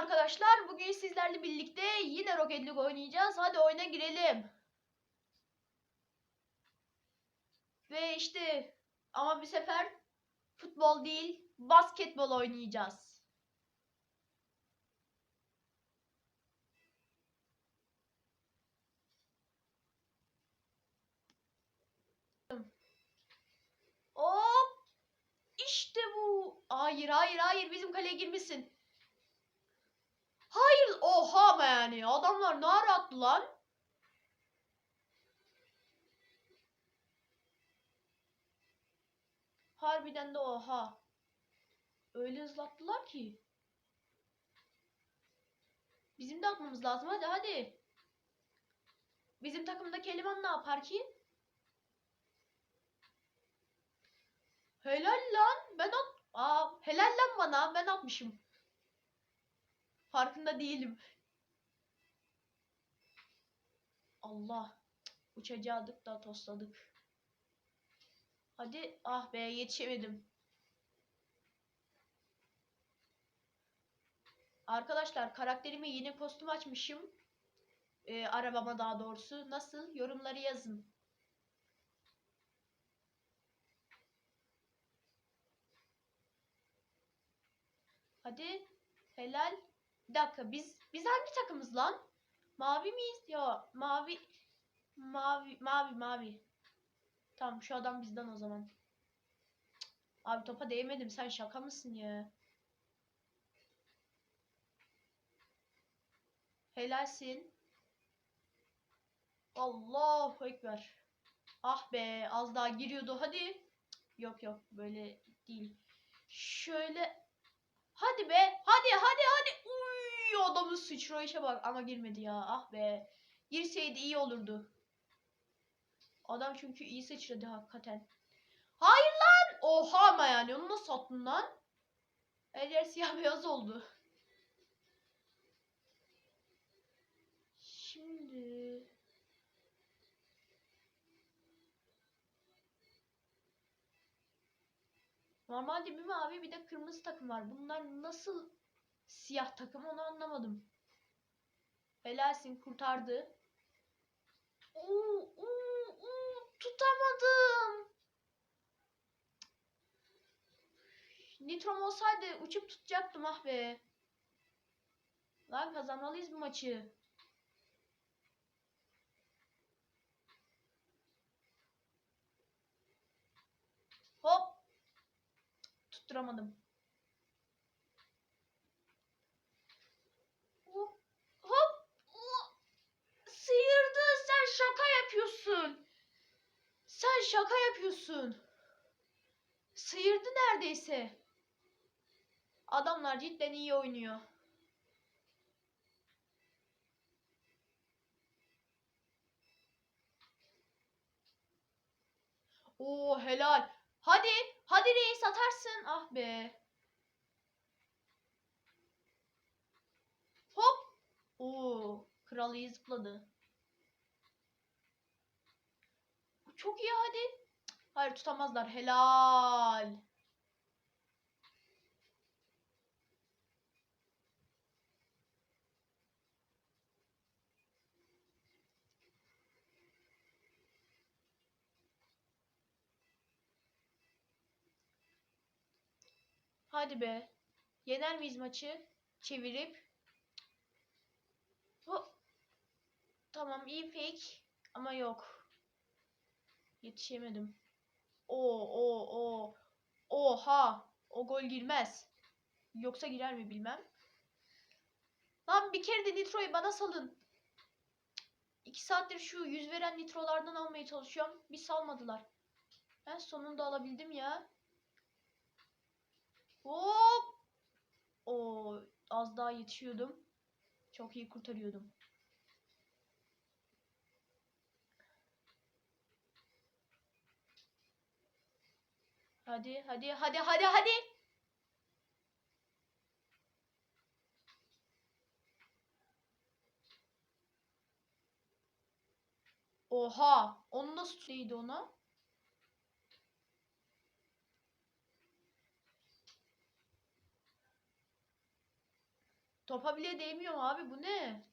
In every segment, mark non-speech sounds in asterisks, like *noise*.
arkadaşlar. Bugün sizlerle birlikte yine Rocket League oynayacağız. Hadi oyuna girelim. Ve işte ama bir sefer futbol değil, basketbol oynayacağız. Hop! İşte bu. Hayır, hayır, hayır. Bizim kaleye girmesin. Hayır. Oha ama yani. Adamlar ne ara attı lan? Harbiden de oha. Öyle hızlattılar ki. Bizim de atmamız lazım. Hadi hadi. Bizim takımdaki eleman ne yapar ki? Helal lan. Ben at... Aa, helal lan bana. Ben atmışım. Farkında değilim. Allah. Uçacaktık da tosladık. Hadi. Ah be yetişemedim. Arkadaşlar karakterime yeni kostüm açmışım. Ee, arabama daha doğrusu. Nasıl? Yorumları yazın. Hadi. Helal. Bir dakika biz biz hangi takımız lan? Mavi miyiz? Yo mavi mavi mavi mavi. Tamam şu adam bizden o zaman. Abi topa değmedim sen şaka mısın ya? Helalsin. Allahu Ekber. Ah be az daha giriyordu hadi. Yok yok böyle değil. Şöyle Hadi be. Hadi hadi hadi. Uy, adamın sıçrayışa bak ama girmedi ya. Ah be. Girseydi iyi olurdu. Adam çünkü iyi sıçradı hakikaten. Hayır lan. Oha ama yani onu nasıl attın lan? Her yer siyah beyaz oldu. Şimdi Normalde bir mavi bir de kırmızı takım var. Bunlar nasıl siyah takım onu anlamadım. Helalsin kurtardı. Oo, oo, oo, tutamadım. Nitrom olsaydı uçup tutacaktım ah be. Lan kazanmalıyız bu maçı. Hop. Tutturamadım. Hop. Hop. Oh. Sıyırdı. Sen şaka yapıyorsun. Sen şaka yapıyorsun. Sıyırdı neredeyse. Adamlar cidden iyi oynuyor. Oo helal. Hadi. Hadi reis atarsın. Ah be. Hop. Oo. Kral iyi zıpladı. Çok iyi hadi. Hayır tutamazlar. Helal. Hadi be. Yener miyiz maçı? Çevirip. Hop. Tamam iyi fake. Ama yok. Yetişemedim. Oo o o. Oha. O gol girmez. Yoksa girer mi bilmem. Lan bir kere de nitroyu bana salın. İki saattir şu yüz veren nitrolardan almaya çalışıyorum. Bir salmadılar. Ben sonunda alabildim ya. Hop. O az daha yetişiyordum. Çok iyi kurtarıyordum. Hadi hadi hadi hadi hadi. Oha! Onu nasıl tutuydu ona? Topa bile değmiyor abi bu ne?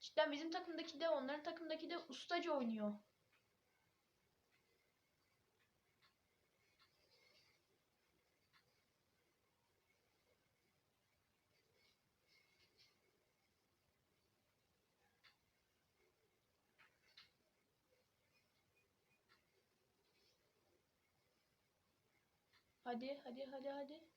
Cidden bizim takımdaki de onların takımdaki de ustaca oynuyor. Hadi hadi hadi hadi.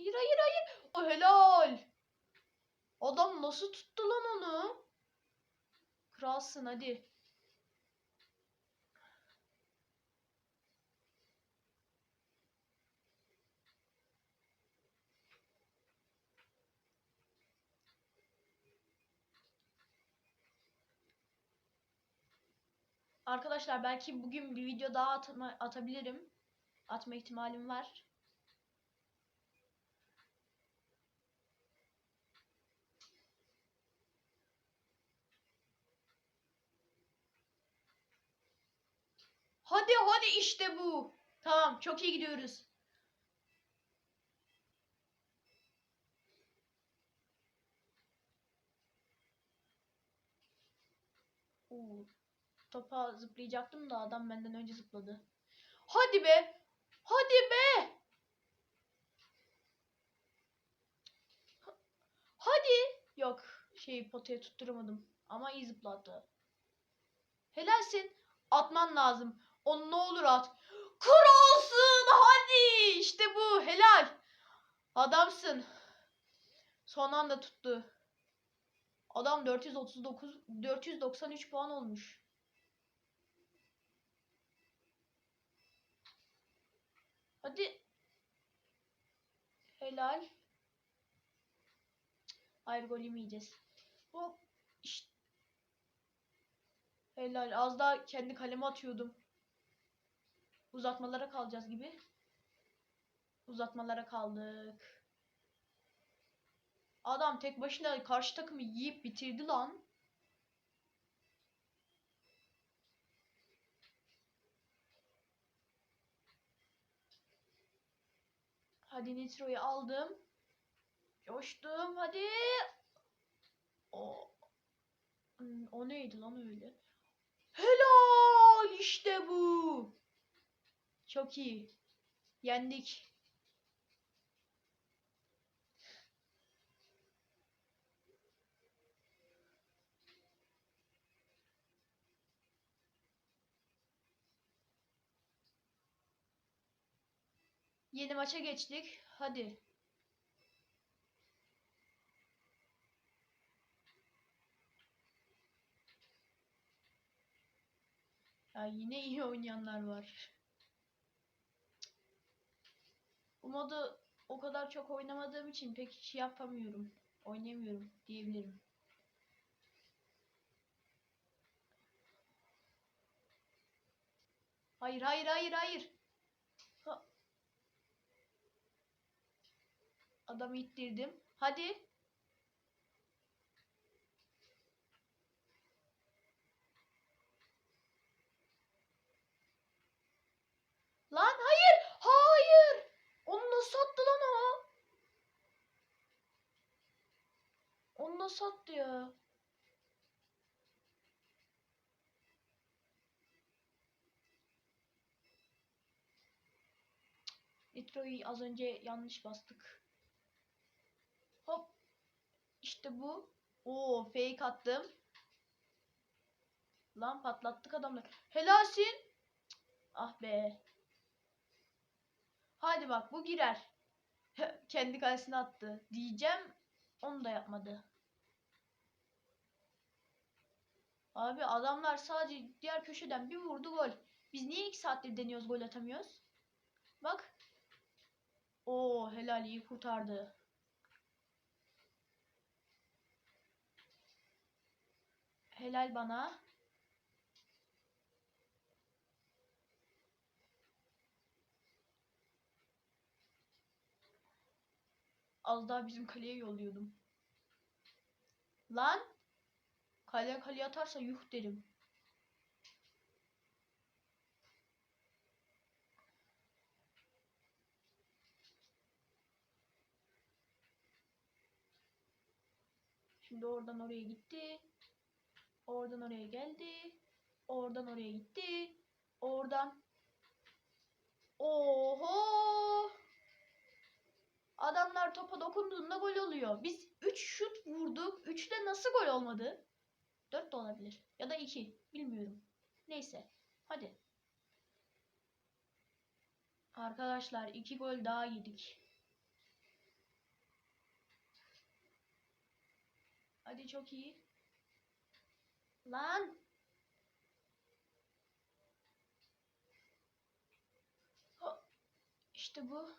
Hayır hayır hayır. O helal. Adam nasıl tuttu lan onu? Kralsın hadi. Arkadaşlar belki bugün bir video daha atma, atabilirim. Atma ihtimalim var. Hadi hadi işte bu. Tamam çok iyi gidiyoruz. Oo, topa zıplayacaktım da adam benden önce zıpladı. Hadi be. Hadi be. Hadi. Yok şeyi potaya tutturamadım. Ama iyi zıplattı. Helalsin. Atman lazım. Onu ne olur at. Kralsın. Hadi. İşte bu. Helal. Adamsın. Son anda tuttu. Adam 439 493 puan olmuş. Hadi. Helal. Hayır gol yemeyeceğiz. Hop. İşte. Helal. Az daha kendi kaleme atıyordum. Uzatmalara kalacağız gibi. Uzatmalara kaldık. Adam tek başına karşı takımı yiyip bitirdi lan. Hadi Nitro'yu aldım. Coştum hadi. O, Hmm, o neydi lan öyle? Helal işte bu. Çok iyi. Yendik. Yeni maça geçtik. Hadi. Ya yine iyi oynayanlar var. Bu modu o kadar çok oynamadığım için pek şey yapamıyorum. Oynayamıyorum diyebilirim. Hayır hayır hayır hayır. Ha. Adamı ittirdim. Hadi. Lan. Hayır. Onu nasıl attı lan o? Onu nasıl attı ya? Nitro'yu az önce yanlış bastık. Hop. İşte bu. Oo fake attım. Lan patlattık adamları. Helalsin. Ah be. Hadi bak bu girer. *laughs* Kendi kalesine attı. Diyeceğim. Onu da yapmadı. Abi adamlar sadece diğer köşeden bir vurdu gol. Biz niye iki saattir deniyoruz gol atamıyoruz? Bak. Oo helal iyi kurtardı. Helal bana. Az daha bizim kaleye yolluyordum. Lan. Kaleye kaleye atarsa yuh derim. Şimdi oradan oraya gitti. Oradan oraya geldi. Oradan oraya gitti. Oradan. Oho! Adamlar topa dokunduğunda gol oluyor. Biz 3 şut vurduk. 3 de nasıl gol olmadı? 4 de olabilir. Ya da 2. Bilmiyorum. Neyse. Hadi. Arkadaşlar 2 gol daha yedik. Hadi çok iyi. Lan. Ha, İşte bu.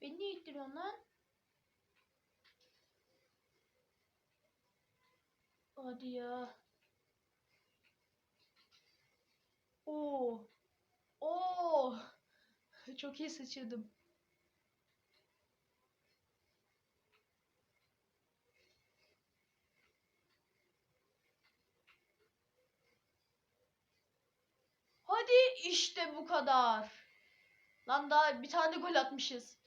Beni niye ittiriyorsun lan? Hadi ya. Oo. Oo. Çok iyi sıçradım. Hadi işte bu kadar. Lan daha bir tane gol atmışız.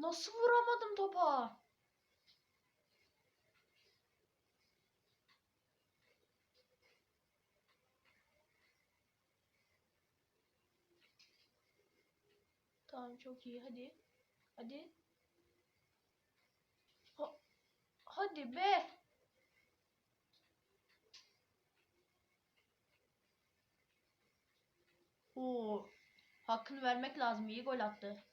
Nasıl vuramadım topa? Tamam çok iyi hadi. Hadi. Ha- hadi be. Oo. Hakkını vermek lazım. İyi gol attı.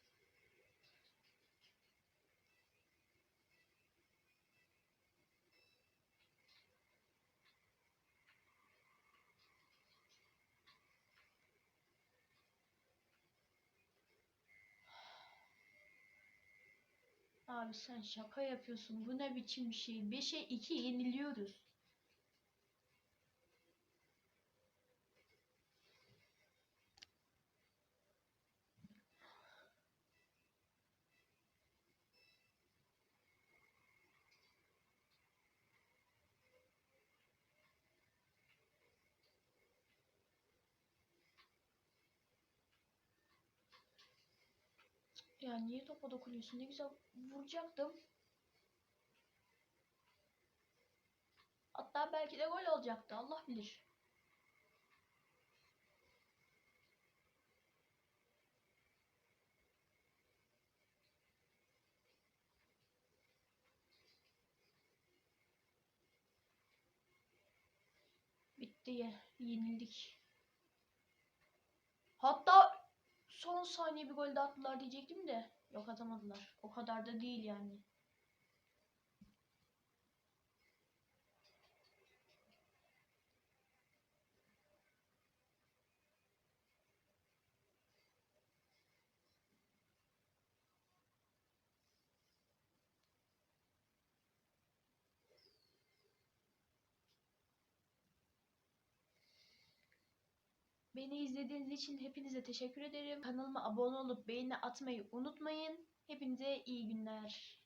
Abi sen şaka yapıyorsun. Bu ne biçim şey? 5'e 2 yeniliyoruz. Ya niye topa dokunuyorsun? Ne güzel vuracaktım. Hatta belki de gol olacaktı. Allah bilir. Bitti ya. Yenildik. Hatta son saniye bir gol de attılar diyecektim de. Yok atamadılar. O kadar da değil yani. Beni izlediğiniz için hepinize teşekkür ederim. Kanalıma abone olup beğeni atmayı unutmayın. Hepinize iyi günler.